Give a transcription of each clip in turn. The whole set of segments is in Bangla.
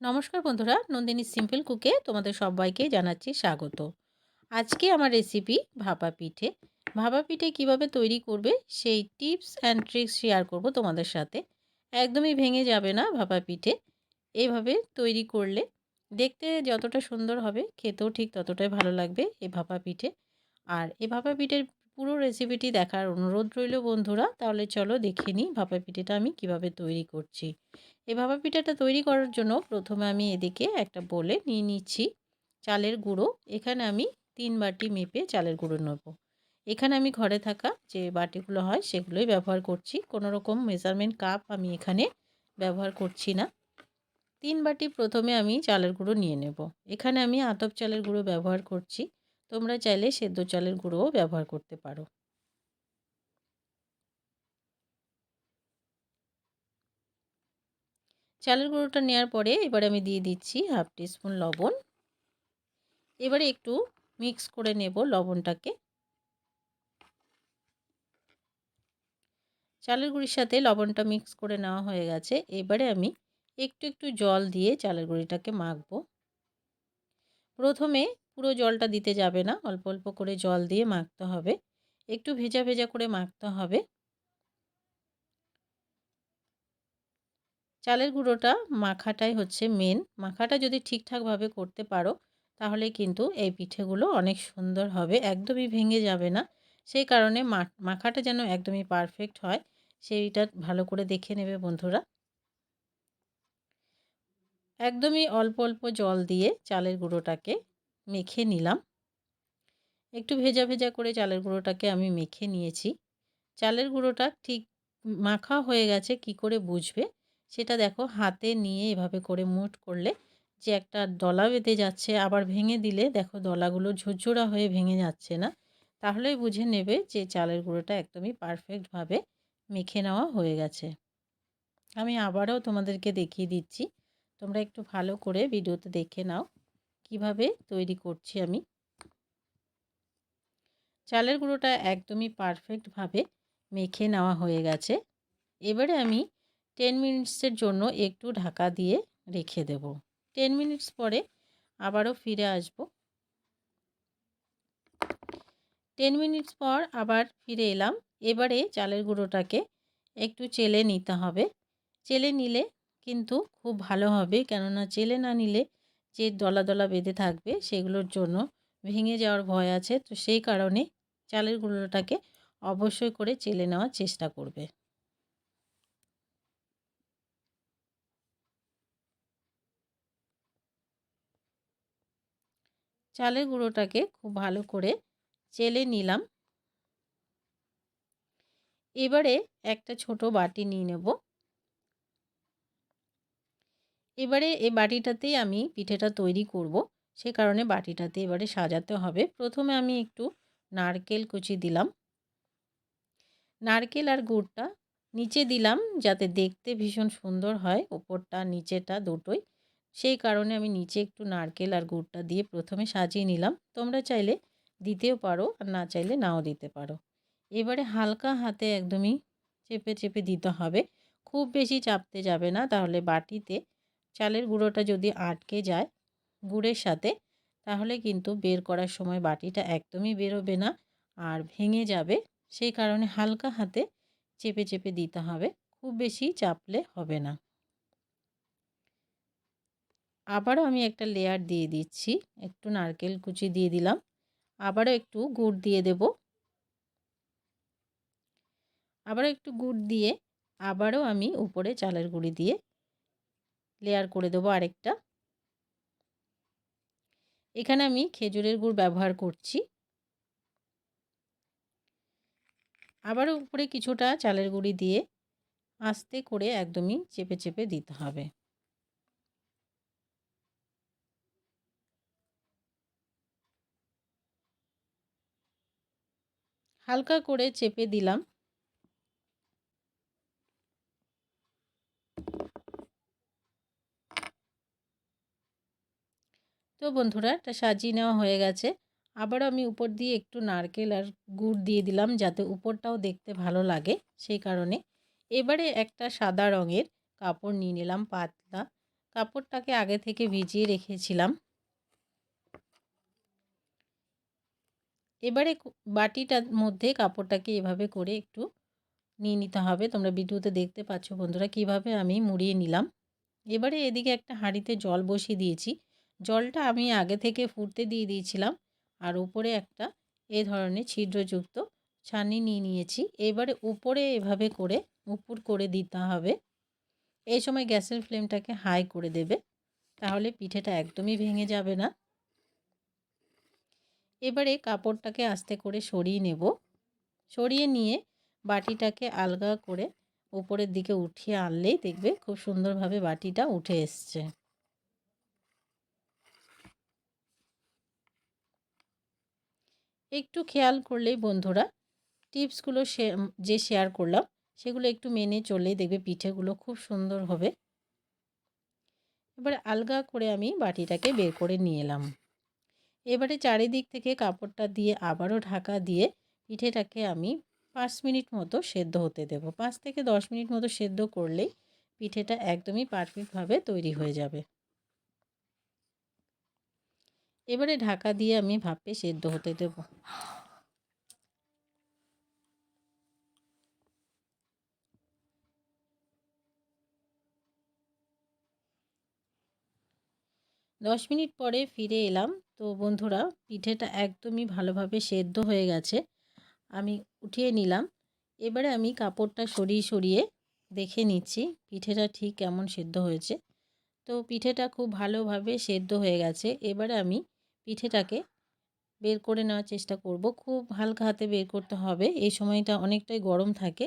নমস্কার বন্ধুরা, নন্দিনী সিম্পল কুকে তোমাদের সবাইকে জানাচ্ছি স্বাগত। আজকে আমার রেসিপি ভাপা পিঠে। ভাপা পিঠে কীভাবে তৈরি করবে সেই টিপস অ্যান্ড ট্রিক্স শেয়ার করব তোমাদের সাথে। একদমই ভেঙে যাবে না ভাপা পিঠে। এইভাবে তৈরি করলে দেখতে যতটা সুন্দর হবে, খেতেও ঠিক ততটাই ভালো লাগবে এই ভাপা পিঠে। আর এই ভাপা পিঠের পুরো রেসিপিটি দেখার অনুরোধ রইল বন্ধুরা, তাহলে চলো দেখে নিই ভাপা পিঠেটা আমি কীভাবে তৈরি করছি। এই ভাপা পিঠাটা তৈরি করার জন্য প্রথমে আমি এদিকে একটা বলে নিয়ে নিচ্ছি চালের গুঁড়ো। এখানে আমি তিন বাটি মেপে চালের গুঁড়ো নেব। এখানে আমি ঘরে থাকা যে বাটিগুলো হয় সেগুলোই ব্যবহার করছি। কোনো রকম মেজারমেন্ট কাপ আমি এখানে ব্যবহার করছি না। তিন বাটি প্রথমে আমি চালের গুঁড়ো নিয়ে নেব। এখানে আমি আতপ চালের গুঁড়ো ব্যবহার করছি। তোমরা চাইলে সেদ্ধ চালের গুঁড়োও ব্যবহার করতে পারো। চালের গুঁড়োটা নেওয়ার পরে এবারে আমি দিয়ে দিচ্ছি হাফ টিস্পুন লবণ। এবারে একটু মিক্স করে নেব লবণটাকে। চালের গুঁড়ির সাথে লবণটা মিক্স করে নেওয়া হয়ে গেছে। এবারে আমি একটু একটু জল দিয়ে চালের গুঁড়িটাকে মাখবো। প্রথমে পুরো জলটা দিতে যাবে না, অল্প অল্প করে জল দিয়ে মাখতে হবে। একটু ভেজা ভেজা করে মাখতে হবে। চালের গুঁড়োটা মাখাটাই হচ্ছে মেন মাখাটা যদি ঠিকঠাকভাবে করতে পারো, তাহলে কিন্তু এই পিঠেগুলো অনেক সুন্দর হবে, একদমই ভেঙে যাবে না। সেই কারণে মাখাটা যেন একদমই পারফেক্ট হয়, সেইটা ভালো করে দেখে নেবে বন্ধুরা। একদমই অল্প অল্প জল দিয়ে চালের গুঁড়োটাকে মেখে নিলাম। একটু ভেজা ভেজা করে চালের গুঁড়োটাকে আমি মেখে নিয়েছি। চালের গুঁড়োটা ঠিক মাখা হয়ে গেছে, কি করে বুঝবে? সেটা দেখো হাতে নিয়ে এভাবে করে মুট করলে যে একটা দলা বেঁধে যাচ্ছে, আবার ভেঙে দিলে দেখো দলাগুলো ঝুরঝুরা হয়ে ভেঙে যাচ্ছে না। তাহলেই বুঝে নেবে যে চালের গুঁড়োটা একদমই পারফেক্টভাবে মেখে নেওয়া হয়ে গেছে। আমি আবারও তোমাদেরকে দেখিয়ে দিচ্ছি। তোমরা একটু ভালো করে ভিডিওতে দেখে নাও কীভাবে তৈরি করছি আমি। চালের গুঁড়োটা একদমই পারফেক্টভাবে মেখে নেওয়া হয়ে গেছে। এবারে আমি টেন মিনিটসের জন্য একটু ঢাকা দিয়ে রেখে দেব। টেন মিনিটস পরে আবারও ফিরে আসব। টেন মিনিটস পর আবার ফিরে এলাম। এবারে চালের গুঁড়োটাকে একটু চেলে নিতে হবে। চেলে নিলে কিন্তু খুব ভালো হবে, কেননা চেলে না নিলে যে দলা দলা বেঁধে থাকবে সেগুলোর জন্য ভেঙে যাওয়ার ভয় আছে। তো সেই কারণে চালের গুঁড়োটাকে অবশ্যই করে চেলে নেওয়ার চেষ্টা করবে। চালের গুঁড়োটাকে খুব ভালো করে চেলে নিলাম। এবারে একটা ছোট বাটি নিয়ে নেব। এবারে এই বাটিটাতেই আমি পিঠেটা তৈরি করব। সে কারণে বাটিটাতে এবারে সাজাতে হবে। প্রথমে আমি একটু নারকেল কুচি দিলাম। নারকেল আর গুড়টা নিচে দিলাম যাতে দেখতে ভীষণ সুন্দর হয়। ওপরটা, নিচেটা দুটোই। সেই কারণে আমি নিচে একটু নারকেল আর গুড়টা দিয়ে প্রথমে সাজিয়ে নিলাম। তোমরা চাইলে দিতেও পারো আর না চাইলে নাও দিতে পারো। এবারে হালকা হাতে একদমই চেপে চেপে দিতে হবে। খুব বেশি চাপতে যাবে না। তাহলে বাটিতে চালের গুঁড়োটা যদি আটকে যায় গুড়ের সাথে, তাহলে কিন্তু বের করার সময় বাটিটা একদমই বেরোবে না আর ভেঙে যাবে। সেই কারণে হালকা হাতে চেপে চেপে দিতে হবে। খুব বেশি চাপলে হবে না। আবারও আমি একটা লেয়ার দিয়ে দিচ্ছি। একটু নারকেল কুচি দিয়ে দিলাম। আবারও একটু গুড় দিয়ে দেব। আবারও একটু গুড় দিয়ে আবারও আমি উপরে চালের গুঁড়ি দিয়ে লেয়ার করে দেবো আরেকটা। এখানে আমি খেজুরের গুড় ব্যবহার করছি। আবার উপরে কিছুটা চালের গুঁড়ি দিয়ে আস্তে করে একদমই চেপে চেপে দিতে হবে। হালকা করে চেপে দিলাম। তো বন্ধুরা, এটা সাজিয়ে নেওয়া হয়ে গেছে। আবারও আমি উপর দিয়ে একটু নারকেল আর গুড় দিয়ে দিলাম যাতে উপরটাও দেখতে ভালো লাগে সেই কারণে। এবারে একটা সাদা রঙের কাপড় নিয়ে নিলাম পাতলা। কাপড়টাকে আগে থেকে ভিজিয়ে রেখেছিলাম। এবারে বাটিটার মধ্যে কাপড়টাকে এভাবে করে একটু নিয়ে নিতে হবে। তোমরা ভিডিওতে দেখতে পাচ্ছ বন্ধুরা কীভাবে আমি মুড়িয়ে নিলাম। এবারে এদিকে একটা হাঁড়িতে জল বসিয়ে দিয়েছি। জলটা আমি আগে থেকে ফুটতে দিয়ে দিয়েছিলাম আর উপরে একটা এ ধরনের ছিদ্রযুক্ত ছানি নিয়ে নিয়েছি। এবারে উপরে এভাবে করে উপর করে দিতে হবে। এই সময় গ্যাসের ফ্লেমটাকে হাই করে দেবে। তাহলে পিঠেটা একদমই ভেঙে যাবে না। এবারে কাপড়টাকে আস্তে করে সরিয়ে নেব। সরিয়ে নিয়ে বাটিটাকে আলগা করে উপরের দিকে উঠিয়ে আনলেই দেখবে খুব সুন্দরভাবে বাটিটা উঠে এসছে। একটু খেয়াল করলেই বন্ধুরা, টিপসগুলো যে শেয়ার করলাম, সেগুলো একটু মেনে চললেই দেখবে পিঠেগুলো খুব সুন্দর হবে। এবারে আলগা করে আমি বাটিটাকে বের করে নিয়ে এলাম। এবারে চারিদিক থেকে কাপড়টা দিয়ে আবারও ঢাকা দিয়ে পিঠেটাকে আমি পাঁচ মিনিট মতো সেদ্ধ হতে দেব। পাঁচ থেকে দশ মিনিট মতো সেদ্ধ করলেই পিঠেটা একদমই পারফেক্টভাবে তৈরি হয়ে যাবে। এবারে ঢাকা দিয়ে আমি ভাপে সেদ্ধ হতে দেব। দশ মিনিট পরে ফিরে এলাম। তো বন্ধুরা, পিঠেটা একদমই ভালোভাবে সেদ্ধ হয়ে গেছে। আমি উঠিয়ে নিলাম। এবারে আমি কাপড়টা সরিয়ে সরিয়ে দেখে নিচ্ছি পিঠেটা ঠিক কেমন সেদ্ধ হয়েছে। তো পিঠেটা খুব ভালোভাবে সেদ্ধ হয়ে গেছে। এবারে আমি পিঠেটাকে বের করে নেওয়ার চেষ্টা করব। খুব হালকা হাতে বের করতে হবে। এই সময়টা অনেকটাই গরম থাকে।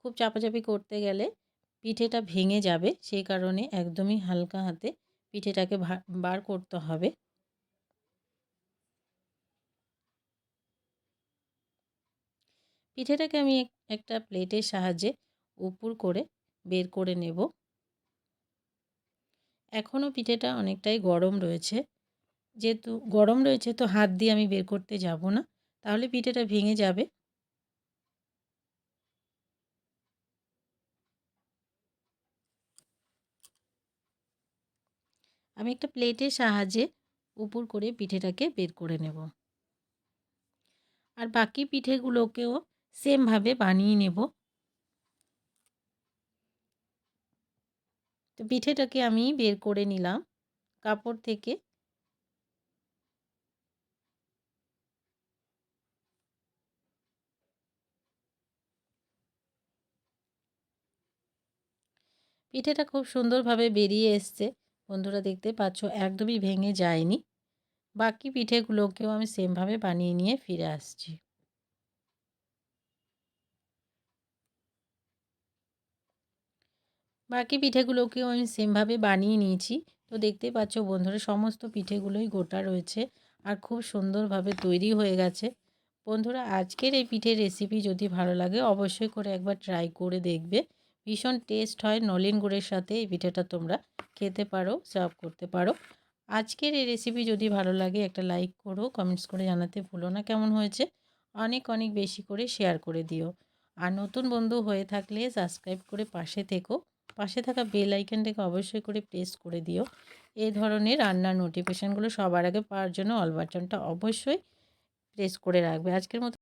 খুব চাপাচাপি করতে গেলে পিঠেটা ভেঙে যাবে। সেই কারণে একদমই হালকা হাতে পিঠেটাকে বার করতে হবে। পিঠেটাকে আমি একটা প্লেটের সাহায্যে উপর করে বের করে নেব। এখনও পিঠেটা অনেকটাই গরম রয়েছে। যেহেতু গরম রয়েছে, তো হাত দিয়ে আমি বের করতে যাব না। তাহলে পিঠেটা ভেঙে যাবে। আমি একটা প্লেটের সাহায্যে উপর করে পিঠেটাকে বের করে নেব। আর বাকি পিঠেগুলোকেও সেমভাবে বানিয়ে নেব। তো পিঠেটাকে আমি বের করে নিলাম কাপড় থেকে। পিঠেটা খুব সুন্দরভাবে বেরিয়ে এসছে। বন্ধুরা দেখতে পাচ্ছ, একদমই ভেঙে যায়নি। বাকি পিঠেগুলোকেও আমি সেমভাবে বানিয়ে নিয়ে ফিরে আসছি। বাকি পিঠেগুলোকেও আমি সেমভাবে বানিয়ে নিয়েছি। তো দেখতে পাচ্ছ বন্ধুরা, সমস্ত পিঠেগুলোই গোটা রয়েছে আর খুব সুন্দরভাবে তৈরি হয়ে গেছে। বন্ধুরা, আজকের এই পিঠের রেসিপি যদি ভালো লাগে, অবশ্যই করে একবার ট্রাই করে দেখবে। ভীষণ টেস্ট হয়, নলেন গুড়ের সাথে এই পিঠেটা তোমরা খেতে পারো সার্ভ করতে পারো। আজকের এই রেসিপি যদি ভালো লাগে, একটা লাইক করো কমেন্টস করে জানাতে ভুলো না, কেমন হয়েছে? অনেক অনেক বেশি করে শেয়ার করে দিও। আর নতুন বন্ধু হয়ে থাকলে সাবস্ক্রাইব করে পাশে থেকো। পাশে থাকা বেল আইকনটাকে অবশ্যই করে প্রেস করে দিও। এই ধরনের রান্নার নোটিফিকেশানগুলো সবার আগে পাওয়ার জন্য অল বাটনটা অবশ্যই প্রেস করে রাখবে। আজকের মতো